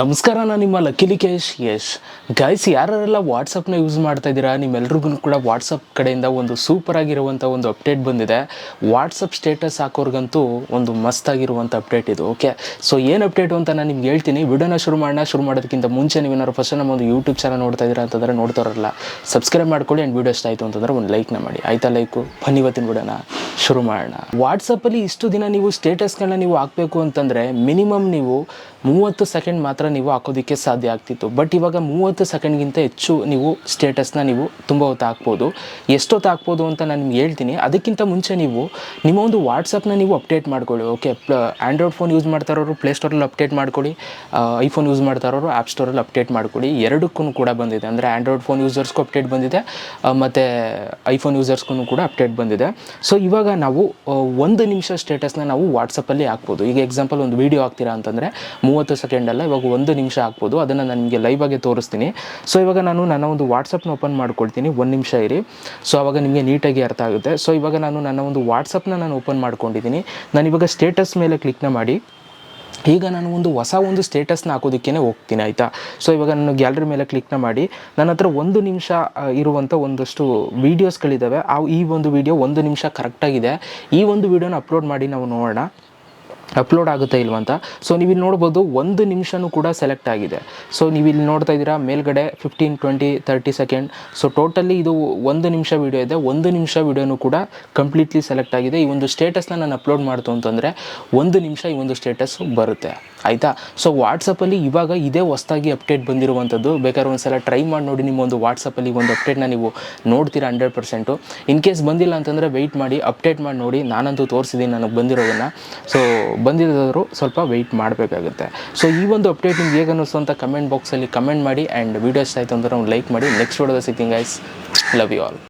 ನಮಸ್ಕಾರ ನಾನು ನಿಮ್ಮ ಲಕ್ಕಿಲಿ ಕೇಶ್ ಯಶ್ ಗೈಸ್ ಯಾರೆಲ್ಲ ವಾಟ್ಸಪ್ನ ಯೂಸ್ ಮಾಡ್ತಾ ಇದ್ದೀರಾ, ನಿಮ್ಮೆಲ್ರಿಗೂ ಕೂಡ ವಾಟ್ಸಪ್ ಕಡೆಯಿಂದ ಒಂದು ಸೂಪರ್ ಆಗಿರುವಂಥ ಒಂದು ಅಪ್ಡೇಟ್ ಬಂದಿದೆ. ವಾಟ್ಸಪ್ ಸ್ಟೇಟಸ್ ಹಾಕೋರ್ಗಂತೂ ಒಂದು ಮಸ್ತ್ ಆಗಿರುವಂಥ ಅಪ್ಡೇಟ್ ಇದು ಓಕೆ ಸೊ ಏನು ಅಪ್ಡೇಟು ಅಂತ ನಾನು ನಿಮ್ಗೆ ಹೇಳ್ತೀನಿ. ವಿಡಿಯೋನ ಶುರು ಮಾಡೋಣ, ಶುರು ಮಾಡೋದಕ್ಕಿಂತ ಮುಂಚೆ ನೀವೇನಾದ್ರು ಫಸ್ಟ್ ನಮ್ಮ ಒಂದು ಯೂಟ್ಯೂಬ್ ಚಾನಲ್ ನೋಡ್ತಾ ಇದ್ದೀರಾ ಅಂತಂದರೆ ನೋಡ್ತಾರಲ್ಲ ಸಬ್ಸ್ಕ್ರೈಬ್ ಮಾಡ್ಕೊಳ್ಳಿ ಆ್ಯಂಡ್ ವೀಡಿಯೋ ಇಷ್ಟ ಆಯಿತು ಅಂತಂದರೆ ಒಂದು ಲೈಕ್ನ ಮಾಡಿ. ಆಯ್ತಾ ಲೈಕು ಬನ್ನಿ ವಿಡಿಯೋನ ಶುರು ಮಾಡೋಣ. ವಾಟ್ಸಪ್ಪಲ್ಲಿ ಇಷ್ಟು ದಿನ ನೀವು ಸ್ಟೇಟಸ್ಗಳನ್ನ ನೀವು ಹಾಕಬೇಕು ಅಂತಂದರೆ ಮಿನಿಮಮ್ ನೀವು ಮೂವತ್ತು ಸೆಕೆಂಡ್ ಮಾತ್ರ ನೀವು ಹಾಕೋದಕ್ಕೆ ಸಾಧ್ಯ ಆಗ್ತಿತ್ತು. ಬಟ್ ಇವಾಗ ಮೂವತ್ತು ಸೆಕೆಂಡ್ಗಿಂತ ಹೆಚ್ಚು ನೀವು ಸ್ಟೇಟಸ್ನ ನೀವು ತುಂಬ ಹೊತ್ತು ಹಾಕ್ಬೋದು. ಎಷ್ಟೊತ್ತು ಹಾಕ್ಬೋದು ಅಂತ ನಾನು ನಿಮ್ಗೆ ಹೇಳ್ತೀನಿ. ಅದಕ್ಕಿಂತ ಮುಂಚೆ ನೀವು ನಿಮ್ಮ ಒಂದು ವಾಟ್ಸಪ್ನ ನೀವು ಅಪ್ಡೇಟ್ ಮಾಡ್ಕೊಳ್ಳಿ ಓಕೆ ಆ್ಯಂಡ್ರಾಯ್ಡ್ ಫೋನ್ ಯೂಸ್ ಮಾಡ್ತಾ ಇರೋರು ಪ್ಲೇಸ್ಟೋರಲ್ಲಿ ಅಪ್ಡೇಟ್ ಮಾಡ್ಕೊಳ್ಳಿ ಐಫೋನ್ ಯೂಸ್ ಮಾಡ್ತಾ ಇರೋರು ಆ್ಯಪ್ ಸ್ಟೋರಲ್ಲಿ ಅಪ್ಡೇಟ್ ಮಾಡ್ಕೊಳ್ಳಿ. ಎರಡಕ್ಕೂ ಕೂಡ ಬಂದಿದೆ. ಅಂದರೆ ಆ್ಯಂಡ್ರಾಯ್ಡ್ ಫೋನ್ ಯೂಸರ್ಸ್ಗೂ ಅಪ್ಡೇಟ್ ಬಂದಿದೆ ಮತ್ತು ಐಫೋನ್ ಯೂಸರ್ಸ್ಗೂ ಕೂಡ ಅಪ್ಡೇಟ್ ಬಂದಿದೆ. ಸೊ ಇವಾಗ ನಾವು ಒಂದು ನಿಮಿಷ ಸ್ಟೇಟಸ್ನ ನಾವು ವಾಟ್ಸಪ್ಪಲ್ಲಿ ಹಾಕ್ಬೋದು. ಈಗ ಎಕ್ಸಾಂಪಲ್ ಒಂದು ವೀಡಿಯೋ ಹಾಕ್ತೀರಾ ಅಂತಂದರೆ ಮೂವತ್ತು ಸೆಕೆಂಡ್ ಅಲ್ಲ, ಇವಾಗ ಒಂದು ನಿಮಿಷ ಹಾಕ್ಬೋದು ಅದನ್ನು ನಾನು ನಿಮಗೆ ಆಗಿ ತೋರಿಸ್ತೀನಿ. ಸೊ ಇವಾಗ ನಾನು ನನ್ನ ಒಂದು ವಾಟ್ಸಪ್ನ ಓಪನ್ ಮಾಡ್ಕೊಳ್ತೀನಿ. ಒಂದು ನಿಮಿಷ ಇರಿ. ಸೊ ಅವಾಗ ನಿಮಗೆ ನೀಟಾಗಿ ಅರ್ಥ ಆಗುತ್ತೆ. ಸೊ ಇವಾಗ ನಾನು ನನ್ನ ಒಂದು ವಾಟ್ಸಪ್ನ ನಾನು ಓಪನ್ ಮಾಡ್ಕೊಂಡಿದ್ದೀನಿ. ನಾನು ಇವಾಗ ಸ್ಟೇಟಸ್ ಮೇಲೆ ಕ್ಲಿಕ್ನ ಮಾಡಿ. ಈಗ ನಾನು ಒಂದು ಹೊಸ ಒಂದು ಸ್ಟೇಟಸ್ನ ಹಾಕೋದಕ್ಕೇ ಹೋಗ್ತೀನಿ, ಆಯಿತಾ? ಸೊ ಇವಾಗ ನಾನು ಗ್ಯಾಲರಿ ಮೇಲೆ ಕ್ಲಿಕ್ನ ಮಾಡಿ. ನನ್ನ ಹತ್ರ ಒಂದು ನಿಮಿಷ ಇರುವಂಥ ಒಂದಷ್ಟು ವೀಡಿಯೋಸ್ಗಳಿದ್ದಾವೆ ಆ, ಈ ಒಂದು ವಿಡಿಯೋ ಒಂದು ನಿಮಿಷ ಕರೆಕ್ಟಾಗಿದೆ ಈ ಒಂದು ವಿಡಿಯೋನ ಅಪ್ಲೋಡ್ ಮಾಡಿ ನಾವು ನೋಡೋಣ. ಅಪ್ಲೋಡ್ ಆಗುತ್ತೆ ಇಲ್ವಂತ ಸೊ ನೀವು ಇಲ್ಲಿ ನೋಡ್ಬೋದು ಒಂದು ನಿಮಿಷನೂ ಕೂಡ ಸೆಲೆಕ್ಟ್ ಆಗಿದೆ. ಸೊ ನೀವು ಇಲ್ಲಿ ನೋಡ್ತಾ ಇದ್ದೀರಾ, ಮೇಲ್ಗಡೆ fifteen twenty thirty second so totally ಇದು ಒಂದು ನಿಮಿಷ ವಿಡಿಯೋ ಇದೆ. ಒಂದು ನಿಮಿಷ ವೀಡಿಯೋನು ಕೂಡ ಕಂಪ್ಲೀಟ್ಲಿ ಸೆಲೆಕ್ಟ್ ಆಗಿದೆ. ಈ ಒಂದು ಸ್ಟೇಟಸ್ನ ನಾನು ಅಪ್ಲೋಡ್ ಮಾಡ್ತು ಅಂತಂದರೆ ಒಂದು ನಿಮಿಷ ಈ ಒಂದು ಸ್ಟೇಟಸ್ ಬರುತ್ತೆ. ಆಯಿತಾ? ಸೊ ವಾಟ್ಸಪ್ಪಲ್ಲಿ ಇವಾಗ ಇದೇ ಹೊಸ್ದಾಗಿ ಅಪ್ಡೇಟ್ ಬಂದಿರುವಂಥದ್ದು ಬೇಕಾದ್ರೆ ಒಂದು ಸಲ ಟ್ರೈ ಮಾಡಿ ನೋಡಿ ನಿಮ್ಮ ಒಂದು ವಾಟ್ಸಪ್ಪಲ್ಲಿ ಒಂದು ಅಪ್ಡೇಟ್ನ ನೀವು ನೋಡ್ತೀರಾ ಹಂಡ್ರೆಡ್ ಪರ್ಸೆಂಟು ಇನ್ ಕೇಸ್ ಬಂದಿಲ್ಲ ಅಂತಂದರೆ ವೆಯ್ಟ್ ಮಾಡಿ ಅಪ್ಡೇಟ್ ಮಾಡಿ ನೋಡಿ. ನಾನಂತೂ ತೋರಿಸಿದ್ದೀನಿ ನನಗೆ ಬಂದಿರೋದನ್ನು. ಸೊ ಬಂದಿರೋದಾದರೂ ಸ್ವಲ್ಪ ವೆಯ್ಟ್ ಮಾಡಬೇಕಾಗುತ್ತೆ. ಸೊ ಈ ಒಂದು ಅಪ್ಡೇಟ್ ನಿಮ್ಗೆ ಹೇಗೆ ಅನ್ನಿಸ್ತು ಅಂತ ಕಮೆಂಟ್ ಬಾಕ್ಸಲ್ಲಿ ಕಮೆಂಟ್ ಮಾಡಿ ಆ್ಯಂಡ್ ವೀಡಿಯೋಸ್ ಆಯಿತು ಅಂದರೆ ಒಂದು ಲೈಕ್ ಮಾಡಿ. ನೆಕ್ಸ್ಟ್ ವಿಡಿಯೋದ ಸಿಕ್ತೀನಿ ಗೈಸ್ ಲವ್ ಯು ಆಲ್